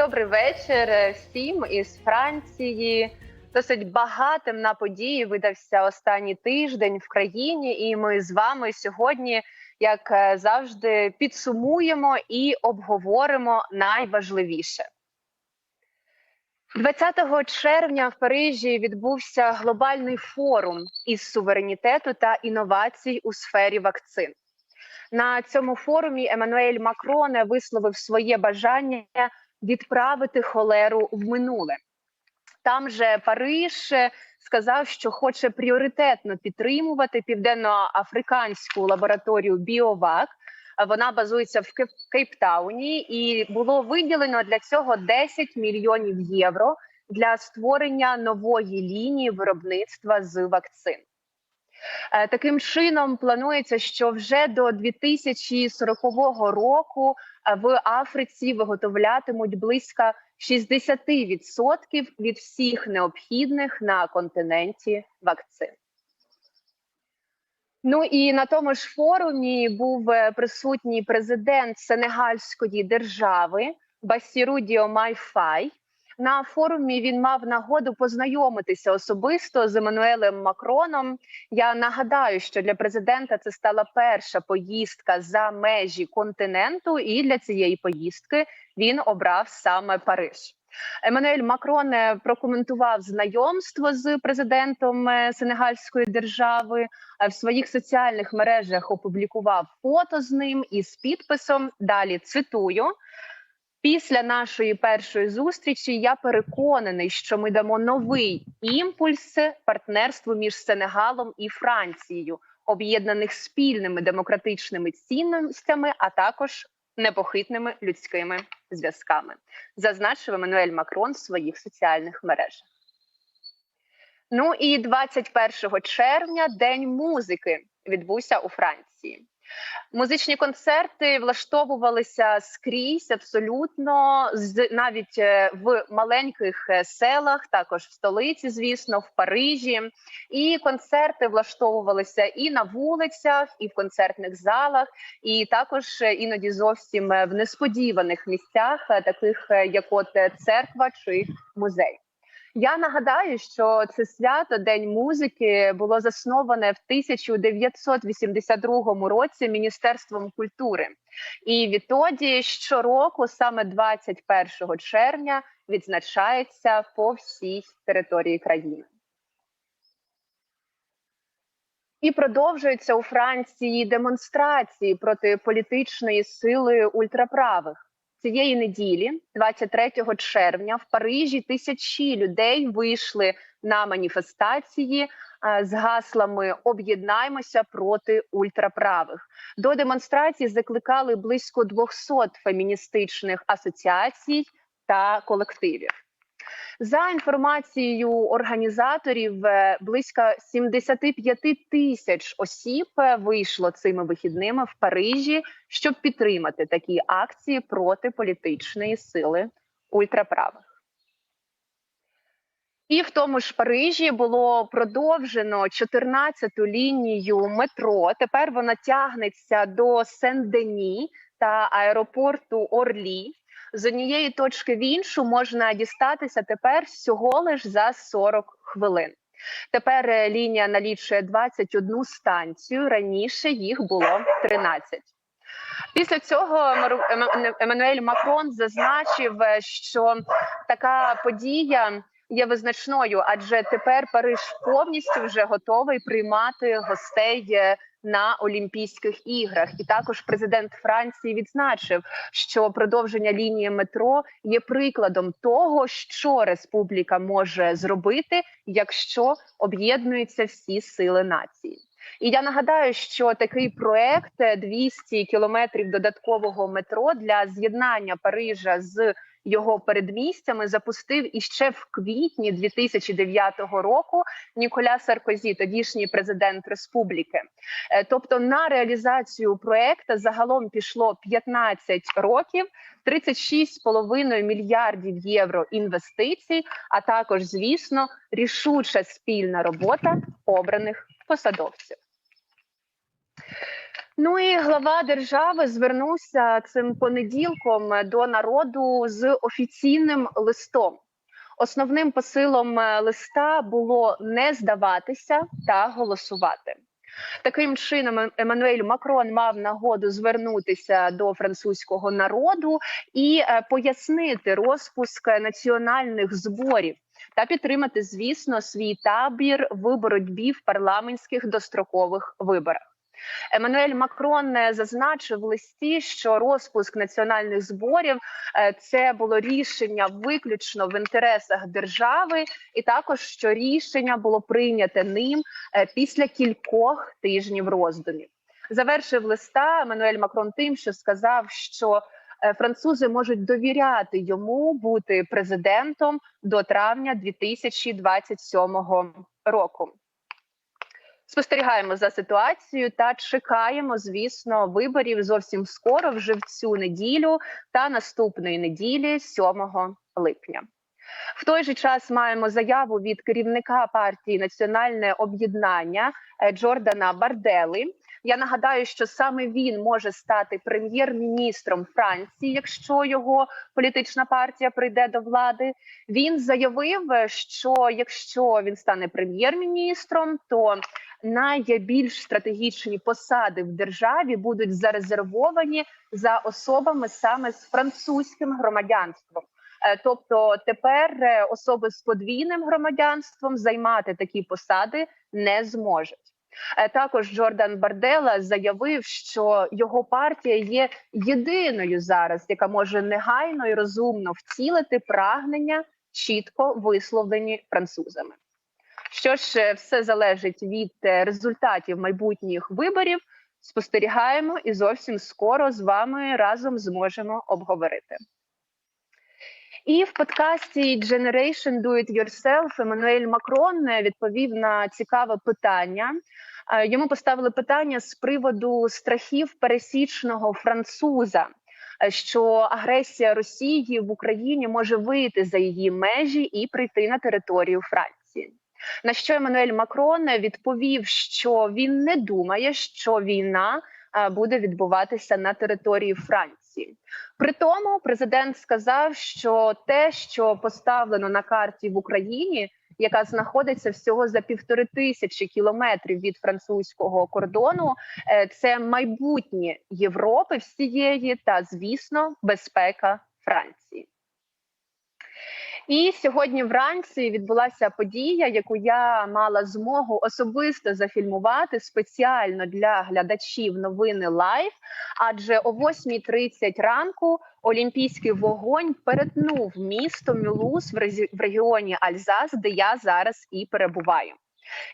Добрий вечір е, всім із Франції. Досить багатим на події видався останній тиждень в країні, і ми з вами сьогодні, як е, завжди, підсумуємо і обговоримо найважливіше. 20 червня в Парижі відбувся глобальний форум із суверенітету та інновацій у сфері вакцин. На цьому форумі Еммануель Макрон висловив своє бажання відправити холеру в минуле. Там же Париж е, сказав, що хоче пріоритетно підтримувати південноафриканську лабораторію Біовак. Вона базується в Кейптауні, і було виділено для цього 10 мільйонів євро для створення нової лінії виробництва з вакцин. Е, Таким чином планується, що вже до 2040 року в Африці виготовлятимуть близько 60% від всіх необхідних на континенті вакцин. Ну і на тому ж форумі був е, присутній президент Сенегальської держави Басіру Діомай Фай. На форумі він мав нагоду познайомитися особисто з Еммануелем Макроном. Я нагадаю, що для президента це стала перша поїздка за межі континенту, і для цієї поїздки він обрав саме Париж. Еммануель Макрон е, прокоментував знайомство з президентом е, Сенегальської держави. е, В своїх соціальних мережах опублікував фото з ним із підписом. Далі цитую. Після нашої першої зустрічі я переконаний, що ми дамо новий імпульс партнерству між Сенегалом і Францією, об'єднаних спільними демократичними цінностями, а також непохитними людськими зв'язками, зазначив Еммануель Макрон в своїх соціальних мережах. Ну і 21 червня День музики відбувся у Франції. Музичні концерти влаштовувалися скрізь абсолютно з навіть е, в маленьких е, селах, також в столиці, звісно, в Парижі. І концерти влаштовувалися і на вулицях, і в концертних залах, і також е, іноді зовсім в несподіваних місцях, таких як от церква чи музей. Я нагадаю, що це свято День музики було засноване в 1982 році Міністерством культури, і відтоді щороку, саме 21 червня, відзначається по всій території країни. І продовжуються у Франції демонстрації проти політичної сили ультраправих. Цієї неділі, 23 червня, в Парижі тисячі людей вийшли на маніфестації е, з гаслами Об'єднаймося проти ультраправих. До демонстрації закликали близько 200 феміністичних асоціацій та колективів. За інформацією організаторів, е, близько 75 тисяч осіб е, вийшло цими вихідними в Парижі, щоб підтримати такі акції проти політичної сили ультраправих. І в тому ж Парижі було продовжено 14-ту лінію метро. Тепер вона тягнеться до Сен-Дені та аеропорту Орлі. З однієї точки в іншу можна дістатися тепер всього лиш за 40 хвилин. Тепер е, лінія налічує 21 станцію. Раніше їх було 13. Після цього Мару- Еммануель Макрон зазначив, е, що така подія є визначною, адже тепер Париж повністю вже готовий приймати гостей е, на Олімпійських іграх. І також президент Франції відзначив, що продовження лінії метро є прикладом того, що республіка може зробити, якщо об'єднуються всі сили нації. І я нагадаю, що такий проект е, 200 кілометрів додаткового метро для з'єднання Парижа з його передмістями запустив іще в квітні 2009 року Ніколя Саркозі, тодішній президент республіки. Е, Тобто на реалізацію проекту загалом пішло 15 років, 36,5 мільярдів євро інвестицій, а також, звісно, рішуча спільна робота обраних посадовців. Ну і глава держави звернувся цим понеділком до народу з офіційним листом. Основним посилом е, листа було не здаватися та голосувати. Таким чином, Ем- Еммануель Макрон мав нагоду звернутися до французького народу і е, пояснити розпуск національних зборів та підтримати, звісно, свій табір в боротьбі в парламентських дострокових виборах. Еммануель Макрон е, зазначив в листі, що розпуск національних зборів е, це було рішення виключно в інтересах держави, і також що рішення було прийняте ним е, після кількох тижнів роздумів. Завершив листа Еммануель Макрон тим, що сказав, що французи можуть довіряти йому бути президентом до травня 2027 року. Спостерігаємо за ситуацією та чекаємо, звісно, виборів зовсім скоро, вже в цю неділю та наступної неділі, 7 липня. В той же час маємо заяву від керівника партії Національне об'єднання е, Джордана Бардели. Я нагадаю, що саме він може стати прем'єр-міністром Франції, якщо його політична партія прийде до влади. Він заявив, е, що якщо він стане прем'єр-міністром, то найбільш стратегічні посади в державі будуть зарезервовані за особами саме з французьким громадянством. Е, Тобто тепер е, особи з подвійним громадянством займати такі посади не зможуть. Е, Також Джордан Бардела заявив, що його партія є єдиною зараз, яка може негайно і розумно втілити прагнення, чітко висловлені французами. Що ж, е, все залежить від е, результатів майбутніх виборів. Спостерігаємо і зовсім скоро з вами разом зможемо обговорити. І в подкасті Generation Do It Yourself Еммануель Макрон е, відповів на цікаве питання. Йому поставили питання з приводу страхів пересічного француза, що агресія Росії в Україні може вийти за її межі і прийти на територію Франції. На що Еммануель Макрон відповів, що він не думає, що війна е, буде відбуватися на території Франції. При тому президент сказав, що те, що поставлено на карті в Україні, яка знаходиться всього за півтори тисячі кілометрів від французького кордону, е, це майбутнє Європи всієї та, звісно, безпека Франції. І сьогодні вранці відбулася подія, яку я мала змогу особисто зафільмувати спеціально для глядачів новини Лайв. Адже о 8.30 ранку Олімпійський вогонь перетнув місто Мюлуз в регіоні Альзас, де я зараз і перебуваю.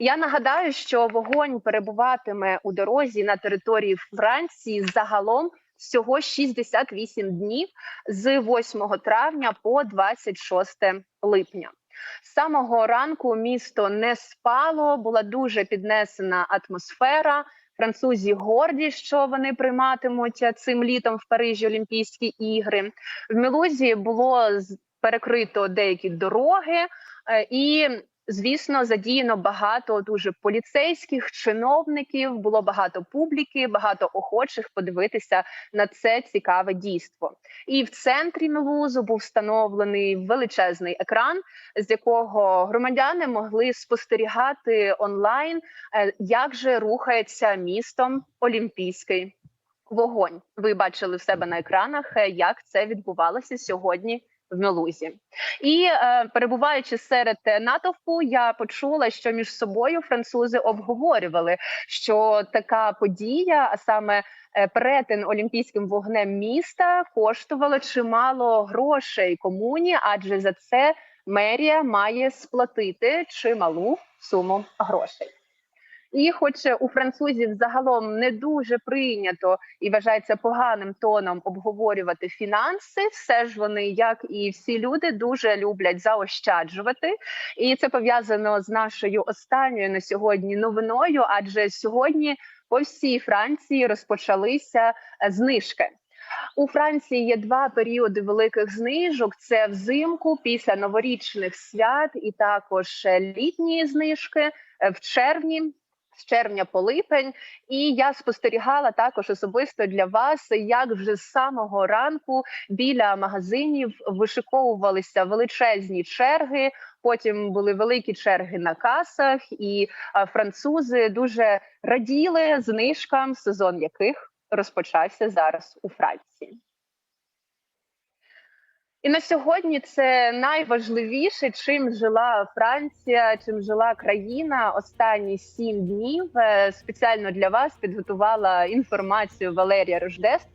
Я нагадаю, що вогонь перебуватиме у дорозі на території Франції загалом всього 68 днів з 8 травня по 26 липня. З самого ранку місто не спало, була дуже піднесена атмосфера. Французі горді, що вони прийматимуть цим літом в Парижі Олімпійські ігри. В Мілузі було перекрито деякі дороги, е, і звісно задіяно багато дуже поліцейських чиновників. Було багато публіки, багато охочих подивитися на це цікаве дійство. І в центрі Мілузу був встановлений величезний екран, з якого громадяни могли спостерігати онлайн, е, як же рухається містом Олімпійський вогонь. Ви бачили в себе на екранах, е, як це відбувалося сьогодні в Мілузі. І е, перебуваючи серед е, натовпу, я почула, що між собою французи обговорювали, що така подія, а саме е, перетин олімпійським вогнем міста, коштувало чимало грошей комуні, адже за це мерія має сплатити чималу суму грошей. І, хоч у французів загалом не дуже прийнято і вважається поганим тоном обговорювати фінанси, все ж вони, як і всі люди, дуже люблять заощаджувати, і це пов'язано з нашою останньою на сьогодні новиною. Адже сьогодні по всій Франції розпочалися е, знижки. У Франції є два періоди великих знижок: це взимку після новорічних свят, і також е, літні знижки е, в червні з червня по липень, і я спостерігала також особисто для вас, як вже з самого ранку біля магазинів вишиковувалися величезні черги. Потім були великі черги на касах, і французи дуже раділи знижкам, сезон яких розпочався зараз у Франції. І на сьогодні це найважливіше, чим жила Франція, чим жила країна останні сім днів. Е, Спеціально для вас підготувала інформацію Валерія Рождество.